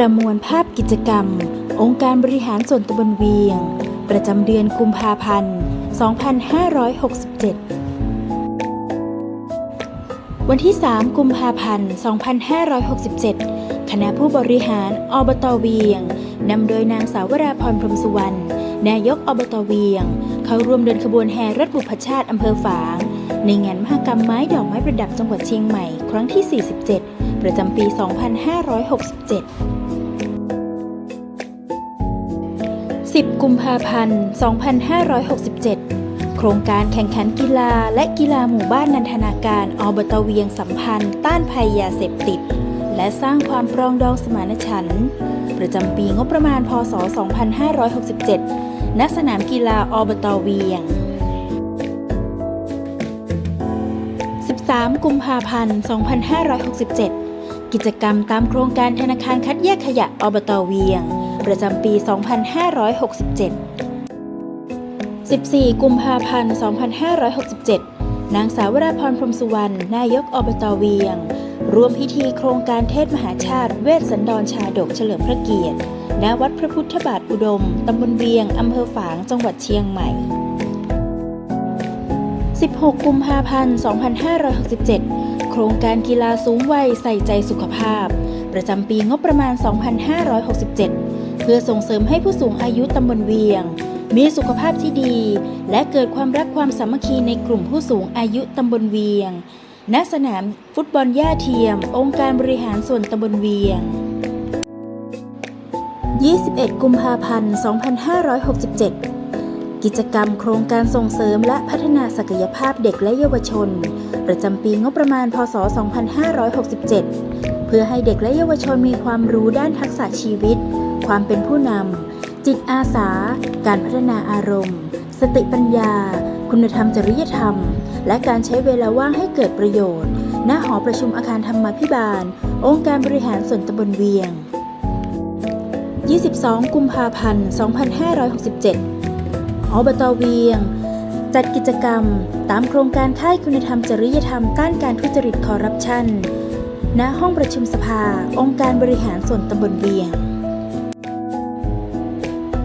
ประมวลภาพกิจกรรม องค์การบริหารส่วนตำบลเวียง ประจำเดือนกุมภาพันธ์ 2567 วันที่ 3 กุมภาพันธ์ 2567 คณะผู้บริหารอบตเวียง นำโดยนางสาวราพรพรมสุวรรณ นายกอบตเวียง เข้าร่วมเดินขบวนแห่รถบุพชาติอำเภอฝาง ในงานมหกรรมไม้ดอกไม้ประดับจังหวัดเชียงใหม่ ครั้งที่ 47 ประจำปี 2567 10 กุมภาพันธ์ 2567 โครงการแข่งขันกีฬาและกีฬาหมู่บ้านนันทนาการอบตเวียงสัมพันธ์ ต้านภัยยาเสพติด และสร้างความปรองดองสมานฉันท์ประจำปีงบประมาณ พศ 2567 ณ สนามกีฬาอบตเวียง 13 กุมภาพันธ์ 2567 กิจกรรมตามโครงการธนาคารคัดแยกขยะอบตเวียง ประจำปี 2567 14 กุมภาพันธ์ 2567 นางสาวราพรพรมสุวรรณ นายกอบตเวียง ร่วมพิธีโครงการเทศมหาชาติ เวสสันดรชาดกเฉลิมพระเกียรติ ณ วัดพระพุทธบาทอุดม ตำบลเวียง อำเภอฝาง จังหวัดเชียงใหม่ 16 กุมภาพันธ์ 2567 โครงการกีฬาสูงวัยใส่ใจสุขภาพ ประจำปีงบประมาณ 2567เพื่อส่งเสริมให้ผู้สูงอายุตำบลเวียง มีสุขภาพที่ดี และเกิดความรักความสามัคคีในกลุ่มผู้สูงอายุตำบลเวียง ณ สนามฟุตบอลหญ้าเทียม องค์การบริหารส่วนตำบลเวียง 21 กุมภาพันธ์ 2567กิจกรรมโครงการส่งเสริมและพัฒนาศักยภาพเด็กและเยาวชน ประจำปีงบประมาณ พศ 2567 เพื่อให้เด็กและเยาวชนมีความรู้ด้านทักษะชีวิต ความเป็นผู้นำ จิตอาสา การพัฒนาอารมณ์ สติปัญญา คุณธรรมจริยธรรม และการใช้เวลาว่างให้เกิดประโยชน์ ณ หอประชุมอาคารธรรมาภิบาล องค์การบริหารส่วนตำบลเวียง 22 กุมภาพันธ์ 2567 อบตเวียง จัดกิจกรรม ตามโครงการค่ายคุณธรรมจริยธรรมต้านการทุจริตคอร์รัปชัน ณห้องประชุมสภา องค์การบริหารส่วนตำบลเวียง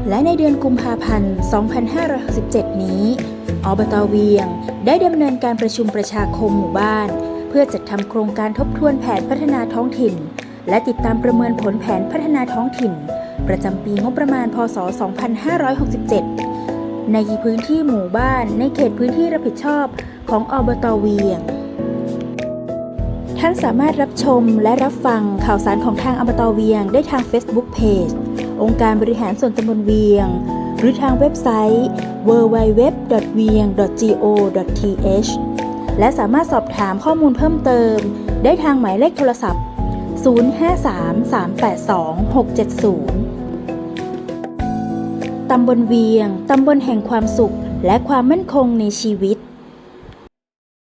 และในเดือนกุมภาพันธ์ 2567 นี้ อบตเวียงได้ดำเนินการประชุมประชาคมหมู่บ้าน เพื่อจัดทำโครงการทบทวนแผนพัฒนาท้องถิ่น และติดตามประเมินผลแผนพัฒนาท้องถิ่น ประจำปีงบประมาณ พศ 2567 ในพื้นที่หมู่บ้านในเขตพื้นที่รับผิดชอบของอบตเวียง ท่านสามารถรับชมและรับฟังข่าวสารของทางอบตเวียงได้ทาง Facebook Page องค์การบริหารส่วนตำบลเวียง หรือทางเว็บไซต์ www.vieng.go.th และสามารถสอบถามข้อมูลเพิ่มเติม ได้ทางหมายเลขโทรศัพท์ 053-382-670 ตำบลเวียง ตำบลแห่งความสุขและความมั่นคงในชีวิต